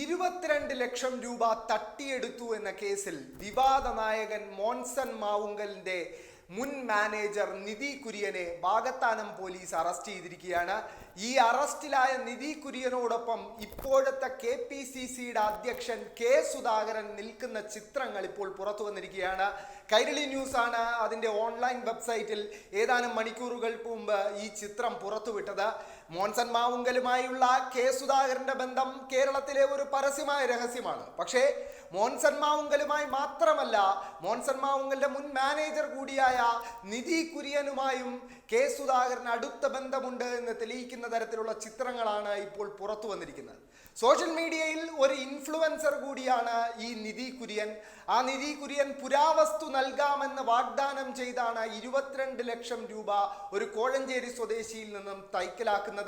ഇരുപത്തിരണ്ട് ലക്ഷം രൂപ തട്ടിയെടുത്തു എന്ന കേസിൽ വിവാദ നായകൻ മോൻസൺ മാവുങ്കലിന്റെ മുൻ മാനേജർ നിധി കുര്യനെ വാഗത്താനം പോലീസ് അറസ്റ്റ് ചെയ്തിരിക്കുകയാണ്. ഈ അറസ്റ്റിലായ നിധി കുര്യനോടൊപ്പം ഇപ്പോഴത്തെ കെ പി സി സിയുടെ അധ്യക്ഷൻ കെ സുധാകരൻ നിൽക്കുന്ന ചിത്രങ്ങൾ ഇപ്പോൾ പുറത്തു വന്നിരിക്കുകയാണ്. കൈരളി ന്യൂസ് ആണ് അതിന്റെ ഓൺലൈൻ വെബ്സൈറ്റിൽ ഏതാനും മണിക്കൂറുകൾക്ക് മുമ്പ് ഈ ചിത്രം പുറത്തുവിട്ടത്. മോൻസൺ മാവുങ്കലുമായുള്ള കെ സുധാകരന്റെ ബന്ധം കേരളത്തിലെ ഒരു പരസ്യമായ രഹസ്യമാണ്. പക്ഷേ മോൻസൺ മാവുങ്കലുമായി മാത്രമല്ല മോൻസൺ മാവുങ്കലിന്റെ മുൻ മാനേജർ കൂടിയായ നിധി കുര്യനുമായും കെ സുധാകരന് അടുത്ത ബന്ധമുണ്ട് എന്ന് തെളിയിക്കുന്ന തരത്തിലുള്ള ചിത്രങ്ങളാണ് ഇപ്പോൾ പുറത്തു വന്നിരിക്കുന്നത്. സോഷ്യൽ മീഡിയയിൽ ഒരു ഇൻഫ്ലുവൻസർ കൂടിയാണ് ഈ നിധി കുര്യൻ. ആ നിധി കുര്യൻ പുരാവസ്തു നൽകാമെന്ന് വാഗ്ദാനം ചെയ്താണ് ഇരുപത്തിരണ്ട് ലക്ഷം രൂപ ഒരു കോഴഞ്ചേരി സ്വദേശിയിൽ നിന്നും തൈക്കലാക്കുന്നത്.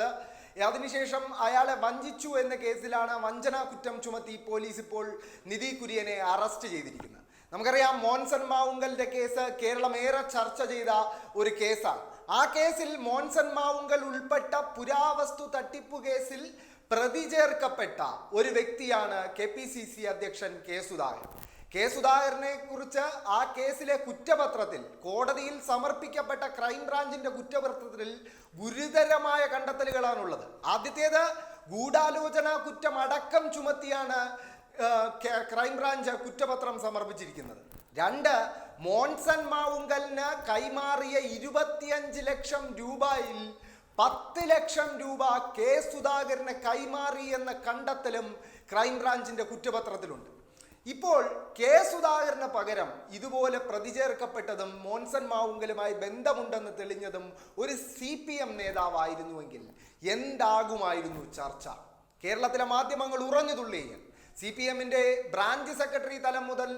അതിനുശേഷം അയാളെ വഞ്ചിച്ചു എന്ന കേസിലാണ് വഞ്ചനാ കുറ്റം ചുമത്തി പോലീസ് ഇപ്പോൾ നിധി കുര്യനെ അറസ്റ്റ് ചെയ്തിരിക്കുന്നത്. നമുക്കറിയാം മോൻസൺ മാവുങ്കലിന്റെ കേസ് കേരളം ഏറെ ചർച്ച ചെയ്ത ഒരു കേസാണ്. ആ കേസിൽ മോൻസൺ മാവുങ്കൽ ഉൾപ്പെട്ട പുരാവസ്തു തട്ടിപ്പു കേസിൽ പ്രതി ചേർക്കപ്പെട്ട ഒരു വ്യക്തിയാണ് കെ പി സി സി അധ്യക്ഷൻ കെ സുധാകരൻ. കെ സുധാകരനെ കുറിച്ച് ആ കേസിലെ കുറ്റപത്രത്തിൽ കോടതിയിൽ സമർപ്പിക്കപ്പെട്ട ക്രൈംബ്രാഞ്ചിന്റെ കുറ്റപത്രത്തിൽ ഗുരുതരമായ കണ്ടെത്തലുകളാണുള്ളത്. ആദ്യത്തേത് ഗൂഢാലോചന കുറ്റം അടക്കം ചുമത്തിയാണ് ക്രൈംബ്രാഞ്ച് കുറ്റപത്രം സമർപ്പിച്ചിരിക്കുന്നത്. രണ്ട് മോൺസൺ മാവുങ്കലിന് കൈമാറിയ ഇരുപത്തിയഞ്ച് ലക്ഷം രൂപയിൽ പത്ത് ലക്ഷം രൂപ കെ സുധാകരന് കൈമാറി എന്ന കണ്ടെത്തലും ക്രൈംബ്രാഞ്ചിന്റെ കുറ്റപത്രത്തിലുണ്ട്. ഇപ്പോൾ കെ സുധാകരന് പകരം ഇതുപോലെ പ്രതി ചേർക്കപ്പെട്ടതും മോൻസൺ മാവുങ്കലുമായി ബന്ധമുണ്ടെന്ന് തെളിഞ്ഞതും ഒരു സി പി എം നേതാവായിരുന്നുവെങ്കിൽ എന്താകുമായിരുന്നു ചർച്ച? കേരളത്തിലെ മാധ്യമങ്ങൾ ഉറഞ്ഞു തുള്ളിയ സി പി എമ്മിന്റെ ബ്രാഞ്ച് സെക്രട്ടറി തലം മുതൽ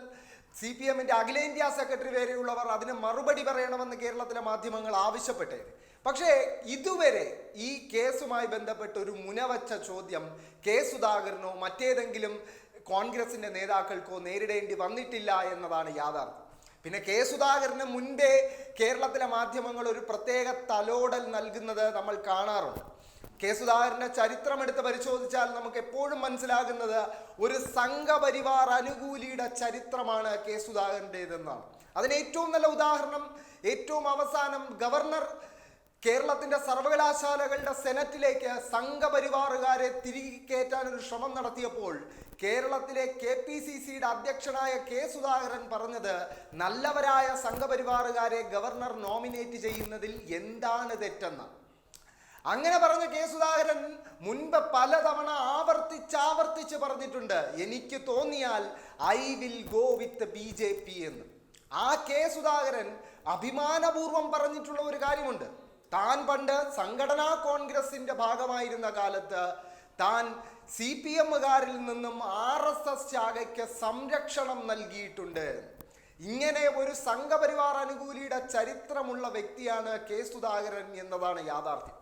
സി പി എമ്മിന്റെ അഖിലേന്ത്യാ സെക്രട്ടറി വരെയുള്ളവർ അതിന് മറുപടി പറയണമെന്ന് കേരളത്തിലെ മാധ്യമങ്ങൾ ആവശ്യപ്പെട്ടേ പക്ഷേ ഇതുവരെ ഈ കേസുമായി ബന്ധപ്പെട്ട് ഒരു മുനവച്ച ചോദ്യം കെ സുധാകരനോ മറ്റേതെങ്കിലും കോൺഗ്രസിന്റെ നേതാക്കൾക്കോ നേരിടേണ്ടി വന്നിട്ടില്ല എന്നതാണ് യാഥാർത്ഥ്യം. പിന്നെ കെ സുധാകരന് മുൻപേ കേരളത്തിലെ മാധ്യമങ്ങൾ ഒരു പ്രത്യേക തലോടൽ നൽകുന്നത് നമ്മൾ കാണാറുണ്ട്. കെ സുധാകരന്റെ ചരിത്രമെടുത്ത് പരിശോധിച്ചാൽ നമുക്ക് എപ്പോഴും മനസ്സിലാകുന്നത് ഒരു സംഘപരിവാർ അനുകൂലിയുടെ ചരിത്രമാണ് കെ സുധാകരന്റേതെന്നാണ് അതിന് ഏറ്റവും നല്ല ഉദാഹരണം ഏറ്റവും അവസാനം ഗവർണർ കേരളത്തിന്റെ സർവകലാശാലകളുടെ സെനറ്റിലേക്ക് സംഘപരിവാറുകാരെ തിരികെ കയറ്റാൻ ഒരു ശ്രമം നടത്തിയപ്പോൾ കേരളത്തിലെ കെ പി സി സിയുടെ അധ്യക്ഷനായ കെ സുധാകരൻ പറഞ്ഞത് നല്ലവരായ സംഘപരിവാറുകാരെ ഗവർണർ നോമിനേറ്റ് ചെയ്യുന്നതിൽ എന്താണ് തെറ്റെന്ന്. അങ്ങനെ പറഞ്ഞ കെ സുധാകരൻ മുൻപ് പലതവണ ആവർത്തിച്ചാവർത്തിച്ച് പറഞ്ഞിട്ടുണ്ട്. എനിക്ക് തോന്നിയാൽ I will go with B J P എന്ന്. ആ കെ സുധാകരൻ അഭിമാനപൂർവം പറഞ്ഞിട്ടുള്ള ഒരു കാര്യമുണ്ട്. താൻ പണ്ട് സംഘടനാ കോൺഗ്രസിന്റെ ഭാഗമായിരുന്ന കാലത്ത് താൻ സി പി എമ്മുകാരിൽ നിന്നും ആർ എസ് എസ് ശാഖയ്ക്ക് സംരക്ഷണം നൽകിയിട്ടുണ്ട്. ഇങ്ങനെ ഒരു സംഘപരിവാർ അനുകൂലിയുടെ ചരിത്രമുള്ള വ്യക്തിയാണ് കെ സുധാകരൻ എന്നതാണ് യാഥാർത്ഥ്യം.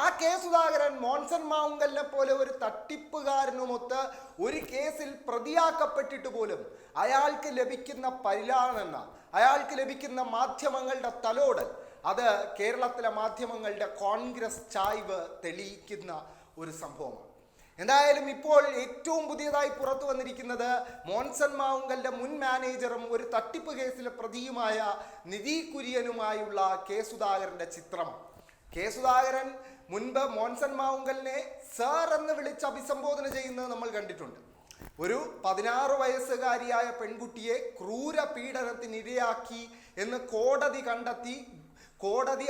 ആ കെ സുധാകരൻ മോൺസൺ മാവുങ്കലിനെ പോലെ ഒരു തട്ടിപ്പുകാരനുമൊത്ത് ഒരു കേസിൽ പ്രതിയാക്കപ്പെട്ടിട്ട് പോലും അയാൾക്ക് ലഭിക്കുന്ന പരിലാണെന്ന അയാൾക്ക് ലഭിക്കുന്ന മാധ്യമങ്ങളുടെ തലോടൽ അത് കേരളത്തിലെ മാധ്യമങ്ങളുടെ കോൺഗ്രസ് ചായ്വ് തെളിയിക്കുന്ന ഒരു സംഭവമാണ്. എന്തായാലും ഇപ്പോൾ ഏറ്റവും പുതിയതായി പുറത്തു വന്നിരിക്കുന്നത് മോൻസൺ മാവുങ്കലിന്റെ മുൻ മാനേജറും ഒരു തട്ടിപ്പ് കേസിലെ പ്രതിയുമായ നിധി കുര്യനുമായുള്ള കെ സുധാകരന്റെ ചിത്രമാണ് കെ സുധാകരൻ മുൻപ് മോൻസൺ മാവുങ്കലിനെ സാർ എന്ന് വിളിച്ച് അഭിസംബോധന ചെയ്യുന്നത് നമ്മൾ കണ്ടിട്ടുണ്ട്. ഒരു പതിനാറ് വയസ്സുകാരിയായ പെൺകുട്ടിയെ ക്രൂര പീഡനത്തിന് ഇരയാക്കി എന്ന് കോടതി കണ്ടെത്തി കോടതി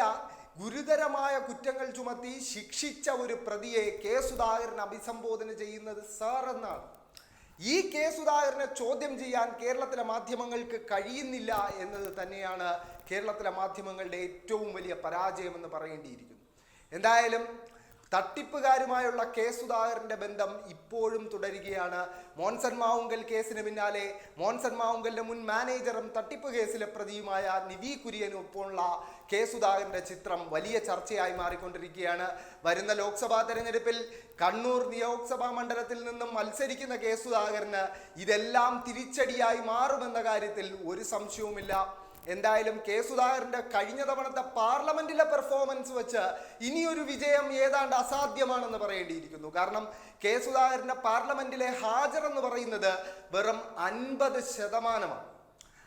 ഗുരുതരമായ കുറ്റങ്ങൾ ചുമത്തി ശിക്ഷിച്ച ഒരു പ്രതിയെ കെ സുധാകരൻ അഭിസംബോധന ചെയ്യുന്നത് സാർ എന്നാണ്. ഈ കെ സുധാകരനെ ചോദ്യം ചെയ്യാൻ കേരളത്തിലെ മാധ്യമങ്ങൾക്ക് കഴിയുന്നില്ല എന്നത് തന്നെയാണ് കേരളത്തിലെ മാധ്യമങ്ങളുടെ ഏറ്റവും വലിയ പരാജയമെന്ന് പറയേണ്ടിയിരിക്കുന്നു. എന്തായാലും തട്ടിപ്പുകാരുമായുള്ള കെ സുധാകരന്റെ ബന്ധം ഇപ്പോഴും തുടരുകയാണ്. മോൻസൺ മാവുങ്കൽ കേസിന് പിന്നാലെ മോൻസൺ മാവുങ്കലിന്റെ മുൻ മാനേജറും തട്ടിപ്പ് കേസിലെ പ്രതിയുമായ നിവി കുര്യനും ഒപ്പമുള്ള കെ സുധാകരന്റെ ചിത്രം വലിയ ചർച്ചയായി മാറിക്കൊണ്ടിരിക്കുകയാണ്. വരുന്ന ലോക്സഭാ തെരഞ്ഞെടുപ്പിൽ കണ്ണൂർ നിയോക്സഭാ മണ്ഡലത്തിൽ നിന്നും മത്സരിക്കുന്ന കെ സുധാകരന് ഇതെല്ലാം തിരിച്ചടിയായി മാറുമെന്ന കാര്യത്തിൽ ഒരു സംശയവുമില്ല. എന്തായാലും കെ സുധാകരന്റെ കഴിഞ്ഞ തവണത്തെ പാർലമെന്റിലെ പെർഫോമൻസ് വെച്ച് ഇനിയൊരു വിജയം ഏതാണ്ട് അസാധ്യമാണെന്ന് പറയേണ്ടിയിരിക്കുന്നു. കാരണം കെ സുധാകരന്റെ പാർലമെന്റിലെ ഹാജർ എന്ന് പറയുന്നത് വെറും അൻപത് ശതമാനമാണ്.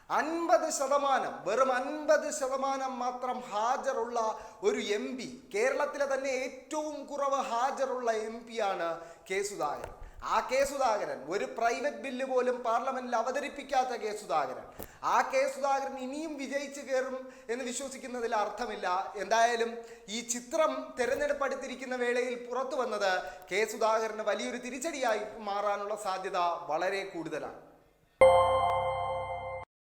അൻപത് ശതമാനം വെറും അൻപത് ശതമാനം മാത്രം ഹാജറുള്ള ഒരു എം പി കേരളത്തിലെ തന്നെ ഏറ്റവും കുറവ് ഹാജറുള്ള എം ആണ് കെ സുധാകരൻ. ആ കെ സുധാകരൻ ഒരു പ്രൈവറ്റ് ബില്ല് പോലും പാർലമെന്റിൽ അവതരിപ്പിക്കാത്ത കെ സുധാകരൻ. ആ കെ സുധാകരൻ ഇനിയും വിജയിച്ചു കയറും എന്ന് വിശ്വസിക്കുന്നതിൽ അർത്ഥമില്ല. എന്തായാലും ഈ ചിത്രം തെരഞ്ഞെടുപ്പ് അടുത്തിരിക്കുന്ന വേളയിൽ പുറത്തു വന്നത് കെ സുധാകരന് വലിയൊരു തിരിച്ചടിയായി മാറാനുള്ള സാധ്യത വളരെ കൂടുതലാണ്.